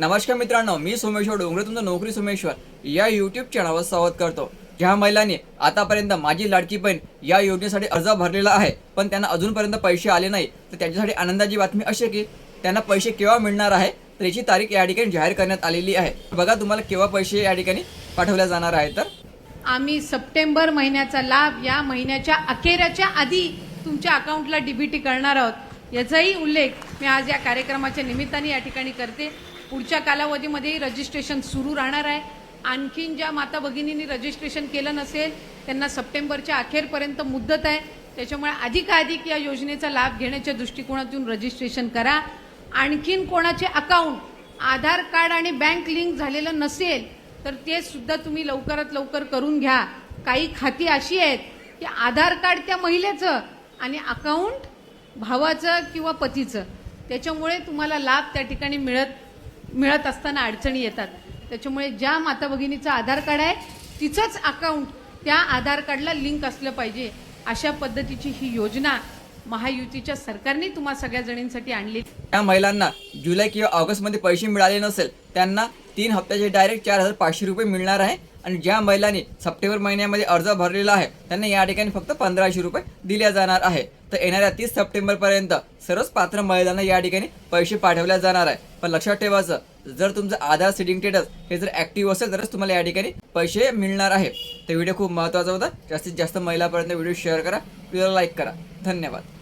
नमस्कार मित्रांनो मी सोमेश्वर डोंगरे तुमचं नोकरी सोमेश्वर. या युट्यूब चॅनलवर स्वागत करतो. ज्या महिलांनी आतापर्यंत माझी लाडकी बहीण या योजनेसाठी अर्ज भरलेला आहे पण त्यांना अजूनपर्यंत पैसे आले नाही तर त्यांच्यासाठी आनंदाची बातमी अशी की त्यांना पैसे केव्हा मिळणार आहे तर याची तारीख या ठिकाणी जाहीर करण्यात आलेली आहे. बघा तुम्हाला केव्हा पैसे या ठिकाणी पाठवल्या जाणार आहे तर. आम्ही सप्टेंबर महिन्याचा लाभ या महिन्याच्या अखेराच्या आधी तुमच्या अकाउंटला डीबीटी करणार आहोत. याचाही उल्लेख मी आज या कार्यक्रमाच्या निमित्ताने या ठिकाणी करते. पुढच्या कालावधीमध्येही रजिस्ट्रेशन सुरू राहणार आहे. आणखीन ज्या माता भगिनींनी रजिस्ट्रेशन केलं नसेल त्यांना सप्टेंबरच्या अखेरपर्यंत मुदत आहे. त्याच्यामुळे अधिकाधिक या योजनेचा लाभ घेण्याच्या दृष्टिकोनातून रजिस्ट्रेशन करा. आणखीन कोणाचे अकाउंट आधार कार्ड आणि बँक लिंक झालेलं नसेल तर ते सुद्धा तुम्ही लवकरात लवकर करून घ्या. काही खाती अशी आहेत की आधार कार्ड त्या महिलेचं आणि अकाउंट भावाचं किंवा पतीचं. त्याच्यामुळे तुम्हाला लाभ त्या ठिकाणी मिळत मिळत असताना अडचणी येतात. त्याच्यामुळे ज्या माता भगिनीचं आधार कार्ड आहे तिचंच अकाउंट त्या आधार कार्डला लिंक असलं पाहिजे. अशा पद्धतीची ही योजना महायुतीच्या सरकारने तुम्हा सगळ्या जणींसाठी आणली त्या महिलांना जुलै किंवा ऑगस्टमध्ये पैसे मिळाले नसेल त्यांना तीन हप्त्याचे डायरेक्ट चार हजार पाचशे रुपये मिळणार आहे. आणि ज्या महिलांनी सप्टेंबर महिन्यामध्ये अर्ज भरलेला आहे त्यांना या ठिकाणी फक्त पंधराशे रुपये दिल्या जाणार आहे. तर येणाऱ्या तीस सप्टेंबरपर्यंत सर्वच पात्र महिलांना या ठिकाणी पैसे पाठवल्या जाणार आहे. पण लक्षात ठेवायचं जर तुमचं आधार सिटिंग स्टेटस हे जर ॲक्टिव्ह असेल तरच तुम्हाला या ठिकाणी पैसे मिळणार आहे. तर व्हिडिओ खूप महत्त्वाचा होता. जास्तीत जास्त महिलापर्यंत व्हिडिओ शेअर करा व्हिडिओ लाईक करा. धन्यवाद.